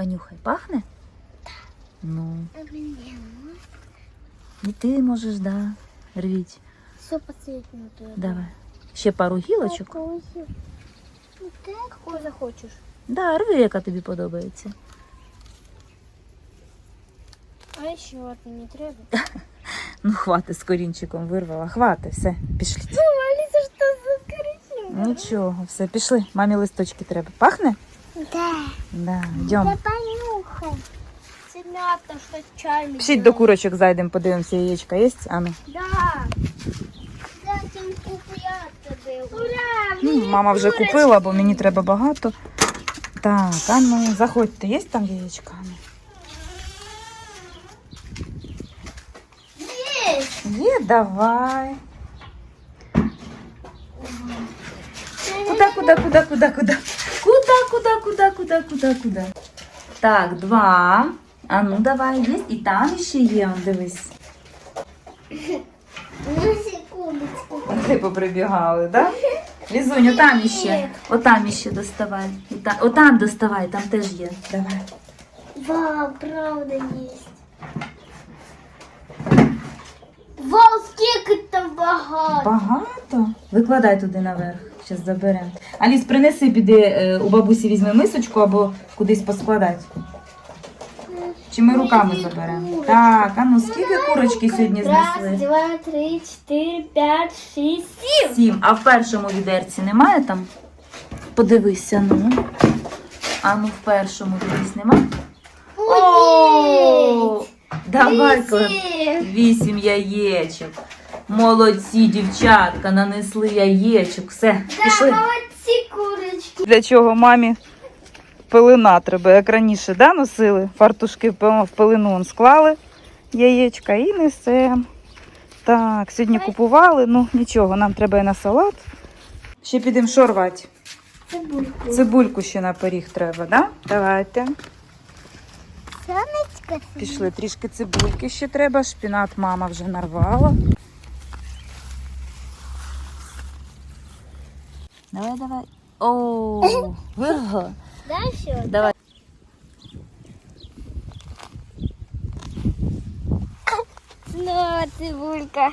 Понюхай, пахне? Ну, і ти можеш, да. Рвіть. Все туда. Давай. Ще пару гілочок. Какую? Ну, ты? Да, рви, яка тобі подобається. А еще одну не треба. Ну, хвати з корінчиком вирвала. Хвати, все, пішли. Алиса, что за коричневый? Нічого, все, пішли. Мамі листочки треба. Пахне? Да. Да, йдемо. понюхай. Семята, что чайный. Пішіть до курочок зайдемо, подивимося, яєчка є? Ану. Да. Зачем купляться было? Ура! Ну, мама вже купила, бо мені треба багато. Так, а ну, заходьте, є там яєчка? Ану. Есть! Є, давай. Куда, куда, куда, куда, куда? Куда, куда, куда, куда, куда? Так, два. А ну давай, є. І там ще є, он, дивись. На секундочку. Вони поприбігали, да? Лізунь, отам іще. Отам іще доставай. І та- Отам доставай, там теж є. Давай. Вау, правда есть. Вау, сколько там багато. Багато? Викладай туди наверх. Зараз заберемо. Аліс, принеси, піди е, у бабусі візьми мисочку або кудись поскладати. Чи ми руками заберемо? Так, а ну скільки курочки сьогодні Раз, знесли? два, три, четыре, пять, шесть, семь. Сім. А в першому відерці немає там? Подивися, ну. А ну в першому дивись нема? О! Давай, Клем. Вісім. Вісім яєчок. Молодці, дівчатка, нанесли яєчок. Все, пішли. Молодці курочки. Для чого мамі пилина треба, як раніше да, носили? Фартушки в пилину он склали яєчка і несемо. Так, сьогодні купували, ну нічого, нам треба і на салат. Ще підемо що рвати? Цибульку. Цибульку ще на пиріг треба, да? Давайте. Сонечко. Пішли трішки цибульки ще треба, шпінат мама вже нарвала. Давай, давай. О, вирго. Дальше. Давай. Ну, цибулька.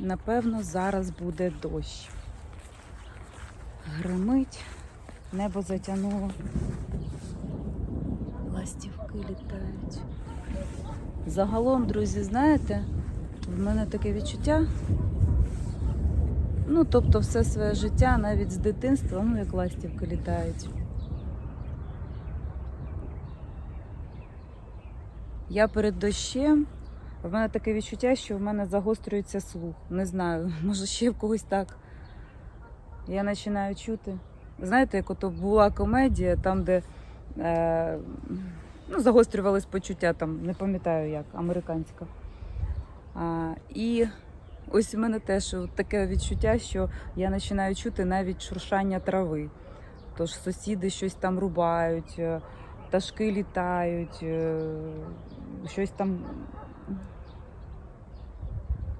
Напевно, зараз буде дощ. Гримить, небо затягнуло. Ластівки літають. Загалом, друзі, знаєте, в мене таке відчуття. Ну, тобто, все своє життя, навіть з дитинства, ну, як ластівки літають. Я перед дощем в мене таке відчуття, що в мене загострюється слух. Не знаю, може ще в когось так. Я починаю чути. Знаєте, як ото була комедія, там, де е, ну, загострювались почуття, там, не пам'ятаю як, американська. А, і ось у мене теж таке відчуття, що я починаю чути навіть шуршання трави. Тож сусіди щось там рубають, е, пташки літають, е, щось там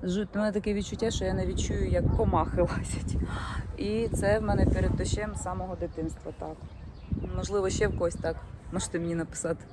Жуть, у мене таке відчуття, що я не відчую, як комахи лазять. І це в мене перед дощем з самого дитинства так. Можливо, ще в когось так. Можете мені написати.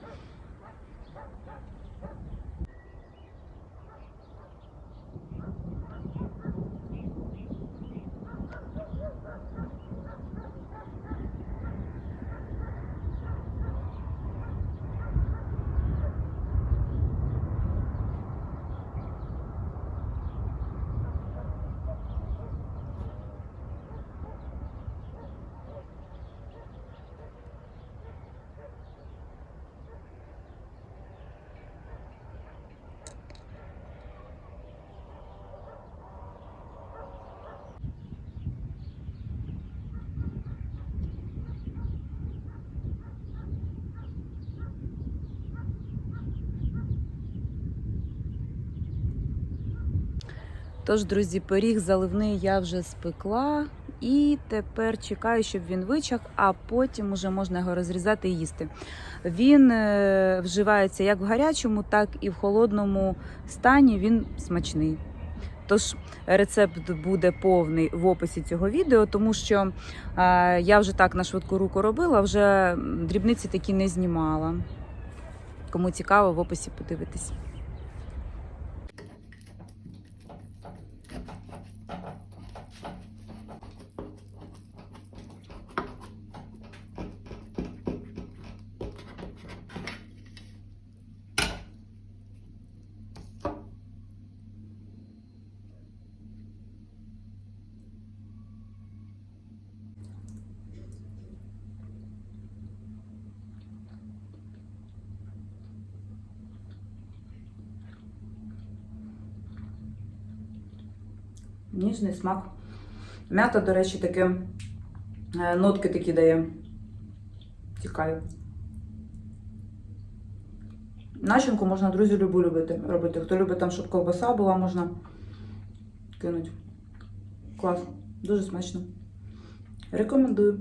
Тож, друзі, пиріг заливний я вже спекла. І тепер чекаю, щоб він вичах, а потім уже можна його розрізати і їсти. Він е, вживається як в гарячому, так і в холодному стані. Він смачний. Тож рецепт буде повний в описі цього відео, тому що е, я вже так на швидку руку робила, вже дрібниці такі не знімала. Кому цікаво, в описі подивитись. Ніжний смак. М'ята, до речі, таке е, нотки такі дає. Цікаві. Начинку можна, друзі, любу любити, робити. Хто любить там, щоб ковбаса була, можна кинути. Клас. Дуже смачно. Рекомендую.